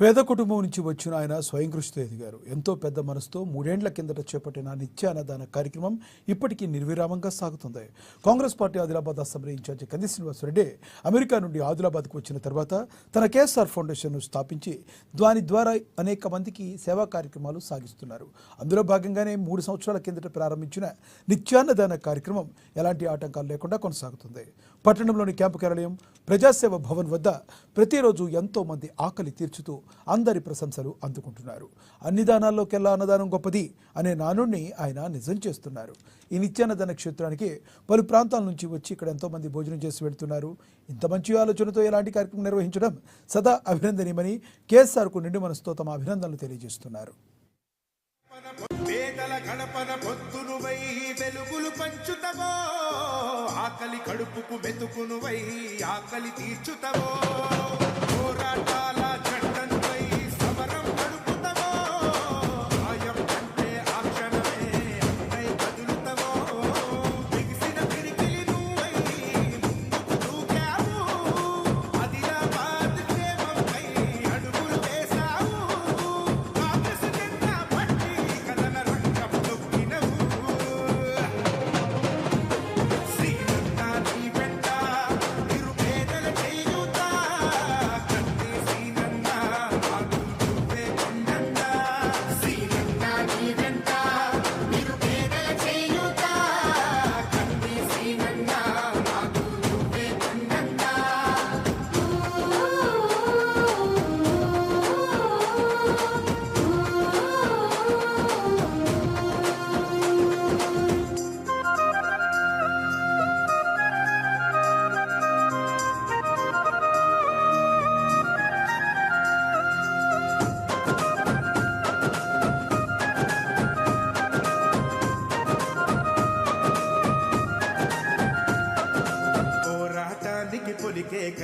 పేద కుటుంబం నుంచి వచ్చిన ఆయన స్వయం కృషితో ఎదిగారు ఎంతో పెద్ద మనసుతో మూడేండ్ల కిందట చేపట్టిన నిత్య అన్నదాన కార్యక్రమం ఇప్పటికీ నిర్విరామంగా సాగుతుంది. Congress party Adilabad assembly incharge Kandi Srinivasa Reddy America నుండి ఆదిలాబాద్కు వచ్చిన తర్వాత తన కేఎస్ఆర్ ఫౌండేషన్ను స్థాపించి దాని ద్వారా అనేక మందికి సేవా కార్యక్రమాలు సాగిస్తున్నారు. అందులో భాగంగానే మూడు సంవత్సరాల కిందట ప్రారంభించిన నిత్యాన్నదాన కార్యక్రమం ఎలాంటి ఆటంకాలు లేకుండా కొనసాగుతుంది. పట్టణంలోని క్యాంపు కార్యాలయం ప్రజాసేవ భవన్ వద్ద ప్రతిరోజు ఎంతో మంది ఆకలి తీర్చుతూ అందరి ప్రశంసలు అందుకుంటున్నారు. అన్ని దానాల్లోకెల్లా అన్నదానం గొప్పది అనే నానుణ్ణి ఆయన నిజం చేస్తున్నారు. ఈ నిత్యాన్నదాన క్షేత్రానికి పలు ప్రాంతాల నుంచి వచ్చి ఇక్కడ ఎంతో మంది భోజనం చేసి వెళ్తున్నారు. ఇంత మంచి ఆలోచనతో ఎలాంటి కార్యక్రమం నిర్వహించడం సదా అభినందనీయమని కేఎస్ఆర్కు నిండు మనసుతో తమ అభినందనలు తెలియజేస్తున్నారు. పేదల గడపన పొత్తును వై వెలుగులు పంచుతవో. ఆకలి కడుపుకు మెతుకును వై ఆకలి తీర్చుతవో. పోరాటాల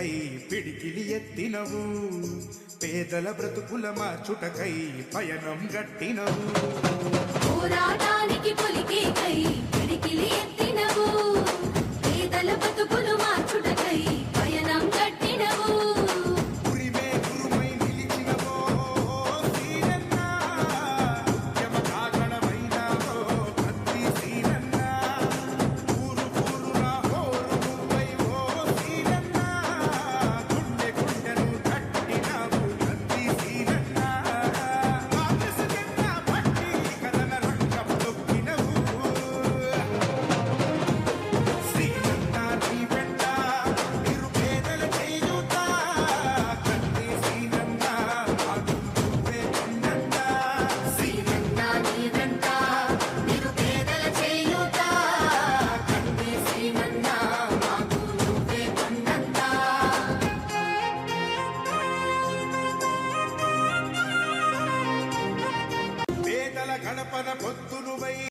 పొలికే పిడికిలి ఎత్తినవు. పేదల బ్రతుకుల మార్చుటకై పయనం గట్టినవు. పోరాటానికి పొలికే కై పిడికిలి ఎత్తినవు. పేదల బ్రతుకులు పవన